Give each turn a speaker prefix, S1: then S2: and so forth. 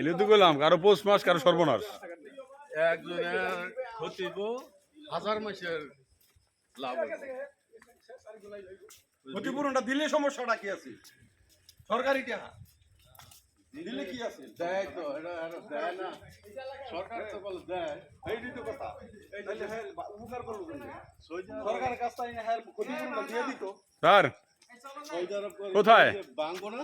S1: এলে তো গেলাম কারও পৌষ মাস কারও সর্বনাশ।
S2: একজনের ক্ষতিব হাজার মাসের লাভ
S3: ক্ষতিপূরণটা দিলে সমস্যাটা কি আছে? সরকারি টাকা দিলে কি আছে?
S2: দেয় তো এটা দেয় না। সরকার তো বলে দেয়।
S3: এইটাই তো কথা। হ্যাঁ উপকার করব সরকারের কাছ থেকে হ্যাঁ ক্ষতিপূরণটা দিয়ে দিত।
S1: স্যার কোথায়?
S2: যে ভাঙবো না